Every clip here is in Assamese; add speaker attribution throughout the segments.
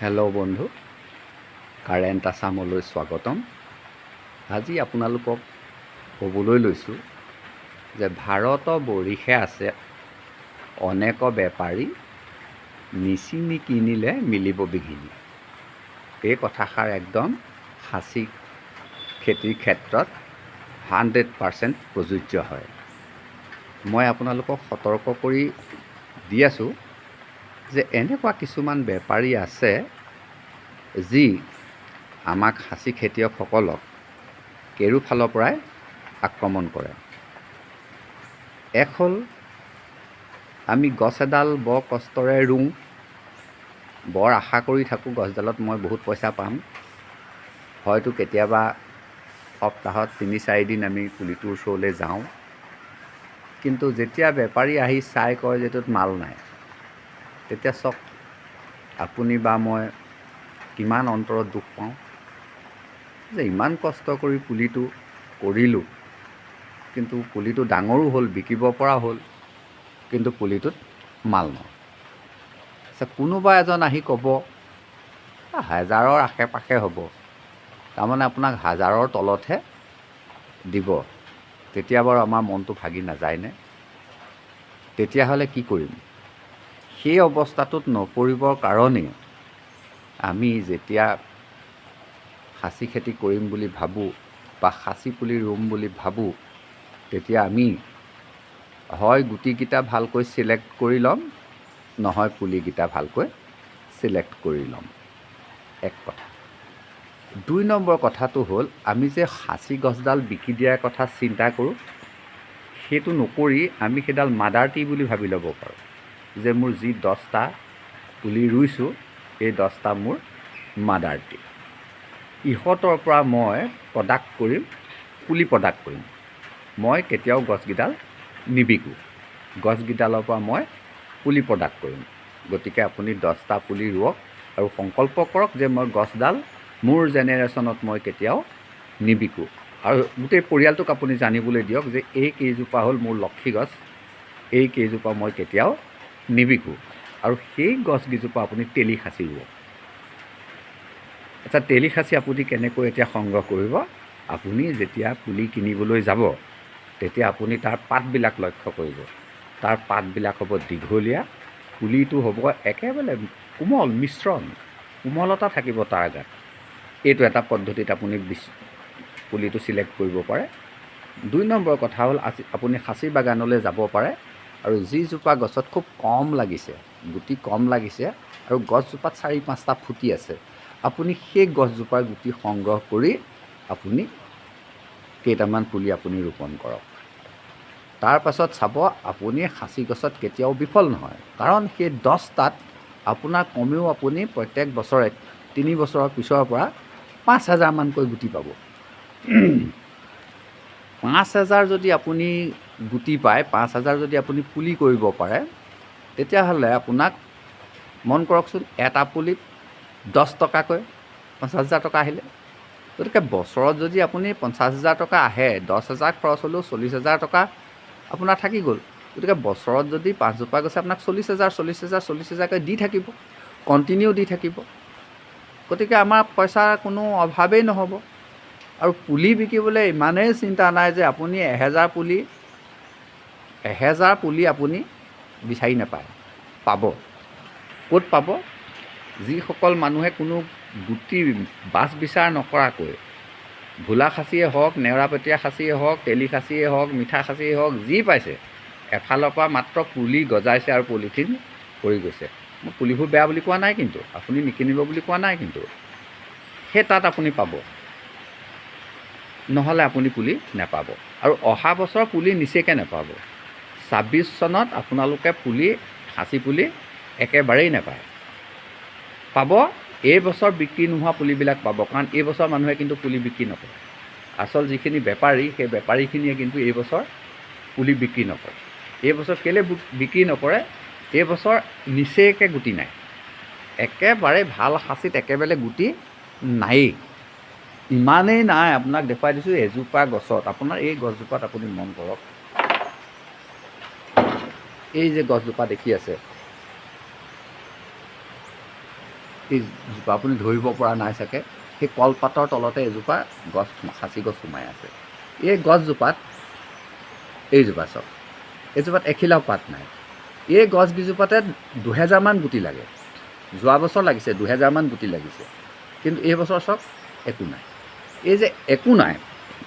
Speaker 1: হেল্ল' বন্ধু। কাৰেণ্ট আছামলৈ স্বাগতম। আজি আপোনালোকক ক'বলৈ লৈছোঁ যে ভাৰত বৰিষে আছে অনেক বেপাৰী নিচি নিকিনিলে মিলিব বিঘিনি। এই কথাষাৰ একদম সাঁচি খেতিৰ ক্ষেত্ৰত হাণ্ড্ৰেড পাৰ্চেণ্ট প্ৰযোজ্য হয়। মই আপোনালোকক সতৰ্ক কৰি দি আছোঁ যে এনেকুৱা কিছুমান বেপাৰী আছে যি আমাক সাঁচি খেতিয়কসকলক কেৰু ফালৰ পৰাই আক্ৰমণ কৰে। এক হ'ল আমি গছ এডাল বৰ কষ্টৰে ৰুওঁ, বৰ আশা কৰি থাকোঁ গছডালত মই বহুত পইচা পাম। হয়তো কেতিয়াবা সপ্তাহত তিনি চাৰিদিন আমি পুলিটোৰ ওচৰলৈ যাওঁ। কিন্তু যেতিয়া বেপাৰী আহি চাই কয় যে এইটোত মাল নাই তেতিয়া চাওক আপুনি বা মই কিমান অন্তৰত দুখ পাওঁ। যে ইমান কষ্ট কৰি পুলিটো কৰিলোঁ। কিন্তু পুলিটো ডাঙৰো হ'ল বিকিব পৰা হ'ল কিন্তু পুলিটোত মাল নাই আচ্ছা কোনোবা এজন আহি ক'ব "আ, হাজাৰৰ আশে পাশে হ'ব। তাৰমানে আপোনাক হাজাৰৰ তলতহে দিব। তেতিয়া বাৰু আমাৰ মনটো ভাগি নাযায়নে? তেতিয়াহ'লে কি কৰিম? সেই অৱস্থাটোত নপৰিবৰ কাৰণে আমি যেতিয়া সাঁচি খেতি কৰিম বুলি ভাবোঁ বা সাঁচি পুলি ৰুম বুলি ভাবোঁ তেতিয়া আমি হয় গুটিকেইটা ভালকৈ চিলেক্ট কৰি ল'ম নহয় পুলিকেইটা ভালকৈ চিলেক্ট কৰি ল'ম। এক কথা। দুই নম্বৰ কথাটো হ'ল আমি যে সাঁচি গছডাল বিকি দিয়াৰ কথা চিন্তা কৰোঁ সেইটো নকৰি আমি সেইডাল মাদাৰ টি বুলি ভাবি ল'ব পাৰোঁ। যে মোৰ যি দহটা পুলি ৰুইছোঁ এই দহটা মোৰ মাদাৰ টি। ইহঁতৰ পৰা মই প্ৰডাক্ট কৰিম পুলি প্ৰডাক্ট কৰিম। মই কেতিয়াও গছকেইডাল নিবিকোঁ। গছকেইডালৰ পৰা মই পুলি প্ৰডাক্ট কৰিম। গতিকে আপুনি দহটা পুলি ৰুৱক আৰু সংকল্প কৰক যে মই গছডাল মোৰ জেনেৰেশ্যনত মই কেতিয়াও নিবিকোঁ। আৰু গোটেই পৰিয়ালটোক আপুনি জানিবলৈ দিয়ক যে এই কেইজোপা হ'ল মোৰ লক্ষী গছ এই কেইজোপা মই কেতিয়াও নিবিকোঁ। আৰু সেই গছকেইজোপা আপুনি তেলি সাঁচি ৰুৱক আচ্ছা তেলি সাঁচি আপুনি কেনেকৈ এতিয়া সংগ্ৰহ কৰিব? আপুনি যেতিয়া পুলি কিনিবলৈ যাব তেতিয়া আপুনি তাৰ পাতবিলাক লক্ষ্য কৰিব। তাৰ পাতবিলাক হ'ব দীঘলীয়া পুলিটো হ'ব একেবাৰে কোমল মিশ্ৰণ কোমলতা থাকিব তাৰ গাত। এইটো এটা পদ্ধতিত আপুনি বিচ- পুলিটো চিলেক্ট কৰিব পাৰে। দুই নম্বৰ কথা হ'ল আজি আপুনি সাঁচি বাগানলৈ যাব পাৰে। আৰু যিজোপা গছত খুব কম লাগিছে গুটি কম লাগিছে আৰু গছজোপাত চাৰি পাঁচটা ফুটি আছে আপুনি সেই গছজোপাৰ গুটি সংগ্ৰহ কৰি আপুনি কেইটামান পুলি আপুনি ৰোপণ কৰক। তাৰ পাছত চাব আপুনি সাঁচি গছত কেতিয়াও বিফল নহয় কাৰণ সেই দহটাত আপোনাৰ কমেও আপুনি প্ৰত্যেক বছৰে তিনি বছৰৰ পিছৰ পৰা পাঁচ হাজাৰমানকৈ গুটি পাব। পাঁচ হাজাৰ যদি আপুনি গুটি পায় পাঁচ হাজাৰ যদি আপুনি পুলি কৰিব পাৰে তেতিয়াহ'লে আপোনাক মন কৰকচোন এটা পুলিত দহ টকাকৈ পঞ্চাছ হাজাৰ টকা আহিলে। গতিকে বছৰত যদি আপুনি পঞ্চাছ হাজাৰ টকা আহে দহ হাজাৰ খৰচ হ'লেও চল্লিছ হাজাৰ টকা আপোনাৰ থাকি গ'ল। গতিকে বছৰত যদি পাঁচজোপা গছে আপোনাক চল্লিছ হাজাৰ চল্লিছ হাজাৰ চল্লিছ হাজাৰকৈ দি থাকিব কণ্টিনিউ দি থাকিব। গতিকে আমাৰ পইচাৰ কোনো অভাৱেই নহ'ব। আৰু পুলি বিকিবলৈ ইমানেই চিন্তা নাই যে আপুনি এহেজাৰ পুলি এহেজাৰ পুলি আপুনি বিচাৰি নাপায়। পাব। ক'ত পাব? যিসকল মানুহে কোনো গুটি বাছ বিচাৰ নকৰাকৈ ভোলা খাচীয়ে হওক নেওৰাপতীয়া খাচীয়ে হওক তেলি খাচীয়ে হওক মিঠা খাচীয়ে হওক যি পাইছে এফালৰ পৰা মাত্ৰ পুলি গজাইছে আৰু পলিথিন পৰি গৈছে। মই পুলিবোৰ বেয়া বুলি কোৱা নাই কিন্তু আপুনি নিকিনিব বুলি কোৱা নাই কিন্তু সেই তাত আপুনি পাব। নহ'লে আপুনি পুলি নাপাব। আৰু অহা বছৰ পুলি নিচেকৈ নাপাব। ছাব্বিছ চনত আপোনালোকে পুলি সাঁচি পুলি একেবাৰেই নাপায়। পাব এই বছৰ বিক্ৰী নোহোৱা পুলিবিলাক পাব। কাৰণ এই বছৰ মানুহে কিন্তু পুলি বিক্ৰী নকৰে। আচল যিখিনি বেপাৰী সেই বেপাৰীখিনিয়ে কিন্তু এই বছৰ পুলি বিক্ৰী নকৰে। এই বছৰ কেলৈ বিক্ৰী নকৰে? এই বছৰ নিচেকৈ গুটি নাই। একেবাৰে ভাল সাঁচিত একেবাৰে গুটি নায়েই। ইমানেই নাই, আপোনাক দেখুৱাই দিছোঁ, এজোপা গছত। আপোনাৰ এই গছজোপাত আপুনি মন কৰক। এই যে গছজোপা দেখি আছে এইজোপা আপুনি ধৰিব পৰা নাই চাগে। সেই কলপাতৰ তলতে এজোপা গছ সাঁচি গছ সোমাই আছে। এই গছজোপাত, এইজোপা চাওক এইজোপাত এখিলাও পাত নাই। এই গছকেইজোপাতে দুহেজাৰমান গুটি লাগে। যোৱা বছৰ লাগিছে, দুহেজাৰমান গুটি লাগিছে। কিন্তু এই বছৰ চাওক, একো নাই। এই যে একো নাই।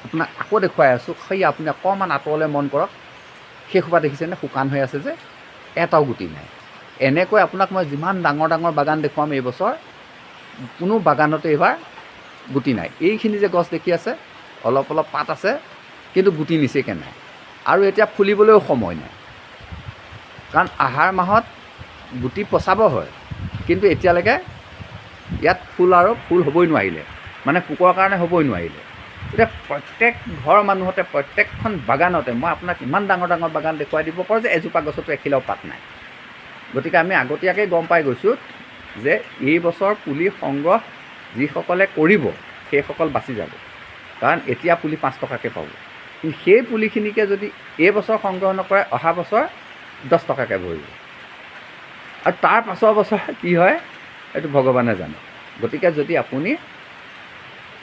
Speaker 1: আপোনাক আকৌ দেখুৱাই আছোঁ সেই আপুনি অকণমান আঁতৰলৈ মন কৰক। সেই সোপা দেখিছেনে শুকান হৈ আছে যে এটাও গুটি নাই। এনেকৈ আপোনাক মই যিমান ডাঙৰ ডাঙৰ বাগান দেখুৱাম এই বছৰ কোনো বাগানতে এইবাৰ গুটি নাই। এইখিনি যে গছ দেখি আছে অলপ অলপ পাত আছে কিন্তু গুটি নিচেকৈ নাই। আৰু এতিয়া ফুলিবলৈও সময় নাই। কাৰণ আহাৰ মাহত গুটি পচাব হয় কিন্তু এতিয়ালৈকে ইয়াত ফুল আৰু ফুল হ'বই নোৱাৰিলে। মানে পোকৰ কাৰণে হ'বই নোৱাৰিলে। এতিয়া প্ৰত্যেক ঘৰৰ মানুহতে প্ৰত্যেকখন বাগানতে মই আপোনাক ইমান ডাঙৰ ডাঙৰ বাগান দেখুৱাই দিব পাৰোঁ যে এজোপা গছতো এখিলাও পাত নাই। গতিকে আমি আগতীয়াকৈ গম পাই গৈছোঁ যে এই বছৰ পুলি সংগ্ৰহ যিসকলে কৰিব সেইসকল বাচি যাব। কাৰণ এতিয়া পুলি পাঁচ টকাকৈ পাব। কিন্তু সেই পুলিখিনিকে যদি এই বছৰ সংগ্ৰহ নকৰে অহা বছৰ দহ টকাকৈ ভৰিব আৰু তাৰ পাছৰ বছৰ কি হয় এইটো ভগৱানে জানে। গতিকে যদি আপুনি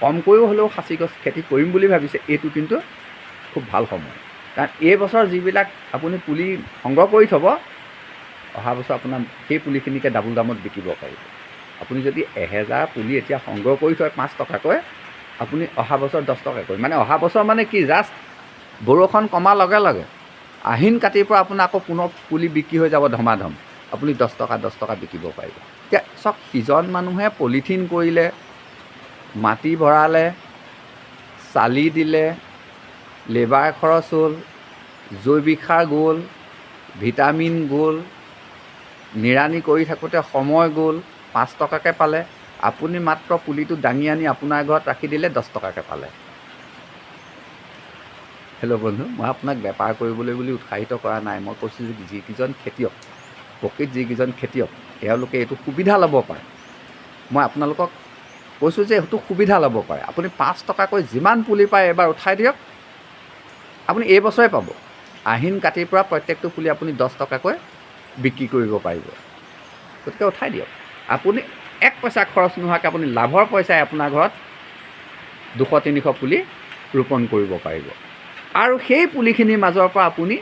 Speaker 1: কমকৈও হ'লেও সাঁচি গছ খেতি কৰিম বুলি ভাবিছে এইটো কিন্তু খুব ভাল সময়। কাৰণ এই বছৰ যিবিলাক আপুনি পুলি সংগ্ৰহ কৰি থ'ব অহা বছৰ আপোনাৰ সেই পুলিখিনিকে ডাবুল দামত বিকিব পাৰিব। আপুনি যদি এহেজাৰ পুলি এতিয়া সংগ্ৰহ কৰি থয় পাঁচ টকাকৈ আপুনি অহা বছৰ দহ টকাকৈ। মানে অহা বছৰ মানে কি জাষ্ট বৰষুণ কমাৰ লগে লগে আহিন কাতিৰ পৰা আপোনাৰ আকৌ পুনৰ পুলি বিক্ৰী হৈ যাব ধমাধম। আপুনি দহ টকা দহ টকা বিকিব পাৰিব। এতিয়া চাওক সিজন মানুহে পলিথিন কৰিলে মাটি ভৰালে চালি দিলে লেবাৰ খৰচ হ'ল জৈৱিক সাৰ গ'ল ভিটামিন গ'ল নিৰানি কৰি থাকোঁতে সময় গ'ল পাঁচ টকাকৈ পালে। আপুনি মাত্ৰ পুলিটো দাঙি আনি আপোনাৰ ঘৰত ৰাখি দিলে দহ টকাকৈ পালে। হেল্ল' বন্ধু মই আপোনাক বেপাৰ কৰিবলৈ বুলি উৎসাহিত কৰা নাই। মই কৈছোঁ যে যিকেইজন খেতিয়ক প্ৰকৃত যিকেইজন খেতিয়ক তেওঁলোকে এইটো সুবিধা ল'ব পাৰে। মই আপোনালোকক কৈছোঁ যে সেইটো সুবিধা ল'ব পাৰে। আপুনি পাঁচ টকাকৈ যিমান পুলি পায় এবাৰ উঠাই দিয়ক। আপুনি এই বছৰে পাব। আহিন কাতিৰ পৰা প্ৰত্যেকটো পুলি আপুনি দহ টকাকৈ বিক্ৰী কৰিব পাৰিব। গতিকে উঠাই দিয়ক। আপুনি এক পইচা খৰচ নোহোৱাকৈ আপুনি লাভৰ পইচাই আপোনাৰ ঘৰত দুশ তিনিশ পুলি ৰোপণ কৰিব পাৰিব। আৰু সেই পুলিখিনিৰ মাজৰ পৰা আপুনি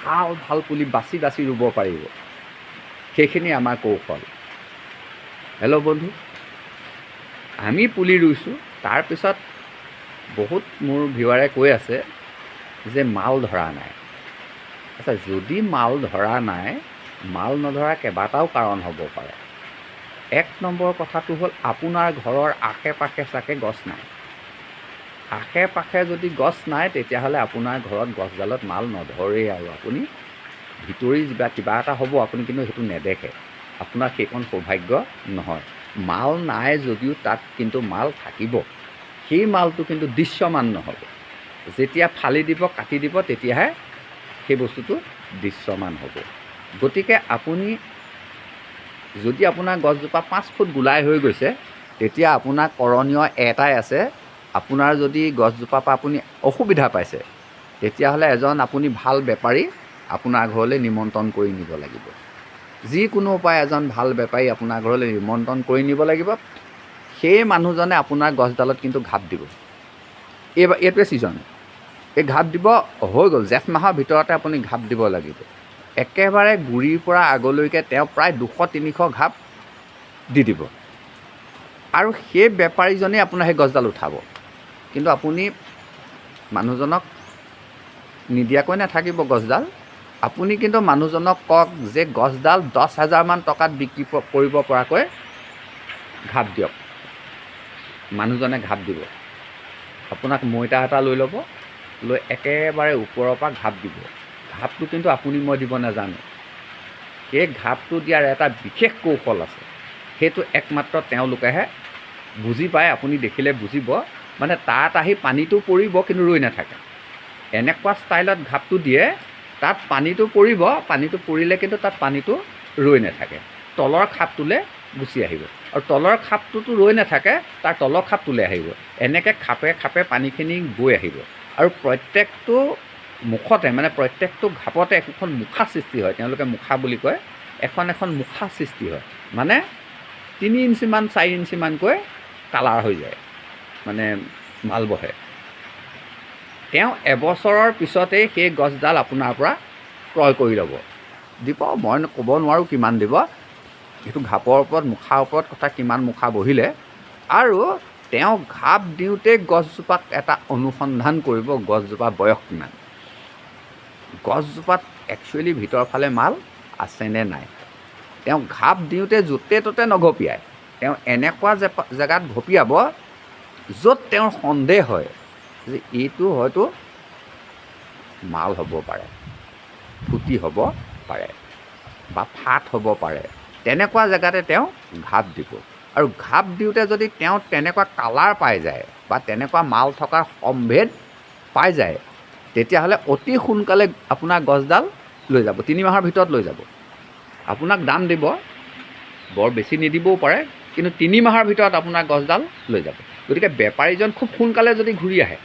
Speaker 1: ভাল ভাল পুলি বাছি বাছি ৰুব পাৰিব। সেইখিনি আমাৰ কৌশল। হেল্ল' বন্ধু। আমি পুলি ৰুইছোঁ। তাৰপিছত বহুত মোৰ ভিৱাৰে কৈ আছে যে মাল ধৰা নাই। আচ্ছা যদি মাল ধৰা নাই মাল নধৰা কেইবাটাও কাৰণ হ'ব পাৰে। এক নম্বৰ কথাটো হ'ল আপোনাৰ ঘৰৰ আশে পাশে চাগে গছ নাই। আশে পাশে যদি গছ নাই তেতিয়াহ'লে আপোনাৰ ঘৰত গছডালত মাল নধৰেই আৰু আপুনি ভিতৰি কিবা কিবা এটা হ'ব আপুনি কিন্তু সেইটো নেদেখে। আপোনাৰ সেইকণ সৌভাগ্য নহয়। মাল নাই যদিও তাত কিন্তু মাল থাকিব। সেই মালটো কিন্তু দৃশ্যমান নহ'ব। যেতিয়া ফালি দিব কাটি দিব তেতিয়াহে সেই বস্তুটো দৃশ্যমান হ'ব। গতিকে আপুনি যদি আপোনাৰ গছজোপা পাঁচ ফুট গোলাই হৈ গৈছে তেতিয়া আপোনাৰ কৰণীয় এটাই আছে। আপোনাৰ যদি গছজোপাৰ পৰা আপুনি অসুবিধা পাইছে তেতিয়াহ'লে এজন আপুনি ভাল বেপাৰী আপোনাৰ ঘৰলৈ নিমন্ত্ৰণ কৰি নিব লাগিব। যিকোনো উপায় এজন ভাল বেপাৰী আপোনাৰ ঘৰলৈ নিমন্ত্ৰণ কৰি নিব লাগিব সেই মানুহজনে আপোনাৰ গছডালত কিন্তু ঘাপ দিব। এইবাৰ এইটোৱে ছিজন। এই ঘাপ দিব হৈ গ'ল জেঠ মাহৰ ভিতৰতে আপুনি ঘাপ দিব লাগিব। একেবাৰে গুৰিৰ পৰা আগলৈকে তেওঁ প্ৰায় দুশ তিনিশ ঘাপ দি দিব। আৰু সেই বেপাৰীজনেই আপোনাৰ সেই গছডাল উঠাব। কিন্তু আপুনি মানুহজনক নিদিয়াকৈ নাথাকিব গছডাল। আপুনি কিন্তু মানুহজনক কওক যে গছডাল দহ হাজাৰমান টকাত বিক্ৰী কৰিব পৰাকৈ ঘাপ দিয়ক। মানুহজনে ঘাপ দিব। আপোনাক মৈতা এটা লৈ ল'ব লৈ একেবাৰে ওপৰৰ পৰা ঘাপ দিব। ঘাপটো কিন্তু আপুনি মই দিব নাজানো। সেই ঘাপটো দিয়াৰ এটা বিশেষ কৌশল আছে। সেইটো একমাত্ৰ তেওঁলোকেহে বুজি পায় আপুনি দেখিলে বুজিব। মানে তাত আহি পানীটো পৰিব কিন্তু ৰৈ নাথাকে। এনেকুৱা ষ্টাইলত ঘাপটো দিয়ে তাত পানীটো পৰিব পানীটো পৰিলে কিন্তু তাত পানীটো ৰৈ নাথাকে। তলৰ খাপটোলৈ গুচি আহিব। আৰু তলৰ খাপটোতো ৰৈ নাথাকে তাৰ তলৰ খাপটোলৈ আহিব। এনেকৈ খাপে খাপে পানীখিনি গৈ আহিব। আৰু প্ৰত্যেকটো মুখতে মানে প্ৰত্যেকটো ঘাপতে একোখন মুখা সৃষ্টি হয়। তেওঁলোকে মুখা বুলি কয়। এখন এখন মুখা সৃষ্টি হয়। মানে তিনি ইঞ্চিমান চাৰি ইঞ্চিমানকৈ কালাৰ হৈ যায়। মানে মাল বহে। তেওঁ এবছৰৰ পিছতেই সেই গছডাল আপোনাৰ পৰা ক্ৰয় কৰি ল'ব। দিব মই ক'ব নোৱাৰোঁ কিমান দিব। সেইটো ঘাপৰ ওপৰত মুখাৰ ওপৰত কথা কিমান মুখা বহিলে। আৰু তেওঁ ঘাপ দিওঁতে গছজোপাক এটা অনুসন্ধান কৰিব গছজোপা বয়স কিমান। গছজোপাত একচুৱেলি ভিতৰৰ ফালে মাল আছেনে নাই? তেওঁ ঘাপ দিওঁতে য'তে ত'তে নঘপিয়ায়। তেওঁ এনেকুৱা জেগাত ঘপিয়াব য'ত তেওঁৰ সন্দেহ হয়। এইটো হয়তো মাল হ'ব পাৰে, ফুটি হ'ব পাৰে বা ফাট হ'ব পাৰে। তেনেকুৱা জেগাতে তেওঁ ঘাপ দিব। আৰু ঘাপ দিওঁতে যদি তেওঁ তেনেকুৱা কালাৰ পাই যায় বা তেনেকুৱা মাল থকাৰ সম্ভেদ পাই যায়, তেতিয়াহ'লে অতি সোনকালে আপোনাৰ গছডাল লৈ যাব, তিনি মাহৰ ভিতৰত লৈ যাব। আপোনাক দাম দিব, বৰ বেছি নিদিবও পাৰে, কিন্তু তিনি মাহৰ ভিতৰত আপোনাৰ গছডাল লৈ যাব। গতিকে বেপাৰীজন খুব সোনকালে যদি ঘূৰি আহে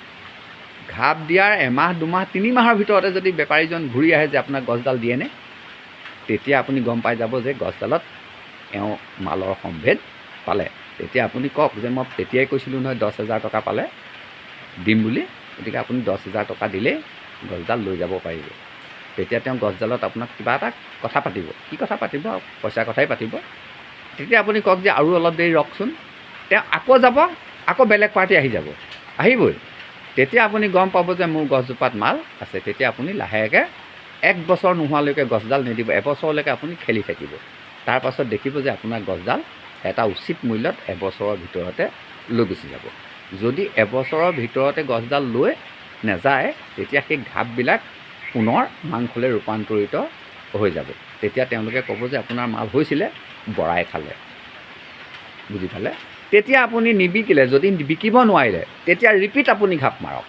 Speaker 1: ঘাপ দিয়াৰ এমাহ দুমাহ তিনি মাহৰ ভিতৰতে যদি বেপাৰীজন ঘূৰি আহে যে আপোনাক গছডাল দিয়েনে তেতিয়া আপুনি গম পাই যাব যে গছডালত এওঁ মালৰ সম্ভেদ পালে। তেতিয়া আপুনি কওক যে মই তেতিয়াই কৈছিলোঁ নহয় দহ হেজাৰ টকা পালে দিম বুলি। গতিকে আপুনি দহ হেজাৰ টকা দিলেই গছডাল লৈ যাব পাৰিব। তেতিয়া তেওঁ গছডালত আপোনাক কিবা এটা কথা পাতিব। কি কথা পাতিব? পইচাৰ কথাই পাতিব। তেতিয়া আপুনি কওক যে আৰু অলপ দেৰি ৰখচোন তেওঁ আকৌ যাব আকৌ বেলেগ পাৰ্টি আহি যাব। আহিবই। তেতিয়া আপুনি গম পাব যে মোৰ গছজোপাত মাল আছে। তেতিয়া আপুনি লাহেকৈ এক বছৰ নোহোৱালৈকে গছডাল নিদিব এবছৰলৈকে আপুনি খেলি থাকিব। তাৰপাছত দেখিব যে আপোনাৰ গছডাল এটা উচিত মূল্যত এবছৰৰ ভিতৰতে লৈ গুচি যাব। যদি এবছৰৰ ভিতৰতে গছডাল লৈ নাযায় তেতিয়া সেই ঘাপবিলাক পুনৰ মাংসলৈ ৰূপান্তৰিত হৈ যাব। তেতিয়া তেওঁলোকে ক'ব যে আপোনাৰ মাল হৈছিলে বৰাই খালে। বুজি পালে? তেতিয়া আপুনি নিবিকিলে, যদি বিকিব নোৱাৰিলে, তেতিয়া ৰিপিট আপুনি ঘাপ মাৰক।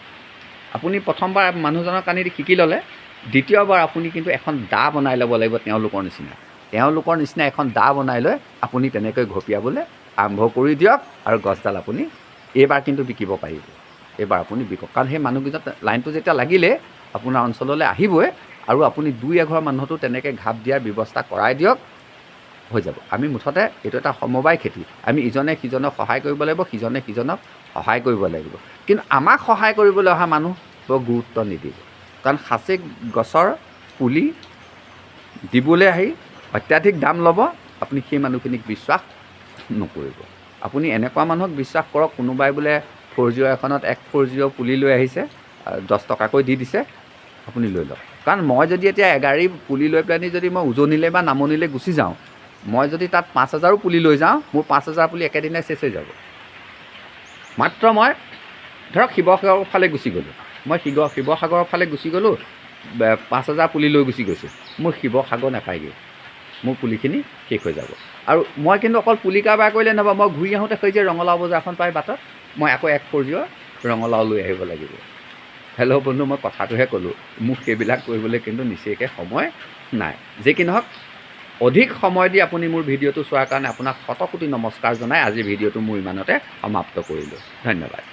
Speaker 1: আপুনি প্ৰথমবাৰ মানুহজনৰ কানি দি শিকি ল'লে, দ্বিতীয়বাৰ আপুনি কিন্তু এখন দা বনাই ল'ব লাগিব তেওঁলোকৰ নিচিনা। তেওঁলোকৰ নিচিনা এখন দা বনাই লৈ আপুনি তেনেকৈ ঘপিয়াবলৈ আৰম্ভ কৰি দিয়ক আৰু গছডাল আপুনি এইবাৰ কিন্তু বিকিব পাৰিব। এইবাৰ আপুনি বিকক। কাৰণ সেই মানুহকেইজন লাইনটো যেতিয়া লাগিলে, আপোনাৰ অঞ্চললৈ আহিবই আৰু আপুনি দুই এঘৰ মানুহতো তেনেকৈ ঘাপ দিয়াৰ ব্যৱস্থা কৰাই দিয়ক। হৈ যাব। আমি মুঠতে এইটো এটা সমবায় খেতি। আমি ইজনে সিজনক সহায় কৰিব লাগিব সিজনে সিজনক সহায় কৰিব লাগিব। কিন্তু আমাক সহায় কৰিবলৈ অহা মানুহ বৰ গুৰুত্ব নিদিব। কাৰণ সাঁচি গছৰ পুলি দিবলৈ আহি অত্যাধিক দাম ল'ব আপুনি সেই মানুহখিনিক বিশ্বাস নকৰিব। আপুনি এনেকুৱা মানুহক বিশ্বাস কৰক কোনোবাই বোলে ফ'ৰ জিৰ' এখনত এক ফ'ৰ জিৰ' পুলি লৈ আহিছে আহ, দহ টকাকৈ দি দিছে আপুনি লৈ লওক। কাৰণ মই যদি এতিয়া এগাড়ী পুলি লৈ পেলানি যদি মই উজনিলে বা নামনিলৈ গুচি যাওঁ মই যদি তাত পাঁচ হাজাৰো পুলি লৈ যাওঁ মোৰ পাঁচ হাজাৰ পুলি একেদিনাই চেচ হৈ যাব। মাত্ৰ মই ধৰক শিৱসাগৰৰ ফালে গুচি গ'লোঁ। মই শিৱ শিৱসাগৰৰ ফালে গুচি গ'লোঁ পাঁচ হাজাৰ পুলি লৈ গুচি গৈছোঁ। মোৰ শিৱসাগৰ নাপায়গৈ। মোৰ পুলিখিনি শেষ হৈ যাব। আৰু মই কিন্তু অকল পুলি কাৰবাৰ কৰিলে নহ'ব মই ঘূৰি আহোঁতে সেই যে ৰঙালাও বজাৰখন পাই বাটত মই আকৌ এক পৰ্যায়ৰ ৰঙালাও লৈ আহিব লাগিব। হেল্ল' বন্ধু মই কথাটোহে ক'লোঁ। মোক সেইবিলাক কৰিবলৈ কিন্তু নিচেইকৈ সময় নাই। যি কি নহওক অধিক সময় দি আপুনি মোৰ ভিডিঅ'টো চোৱাৰ কাৰণে আপোনাক শতকোটি নমস্কাৰ জনাই আজি ভিডিঅ'টো মোৰ ইমানতে সমাপ্ত কৰিলোঁ। ধন্যবাদ।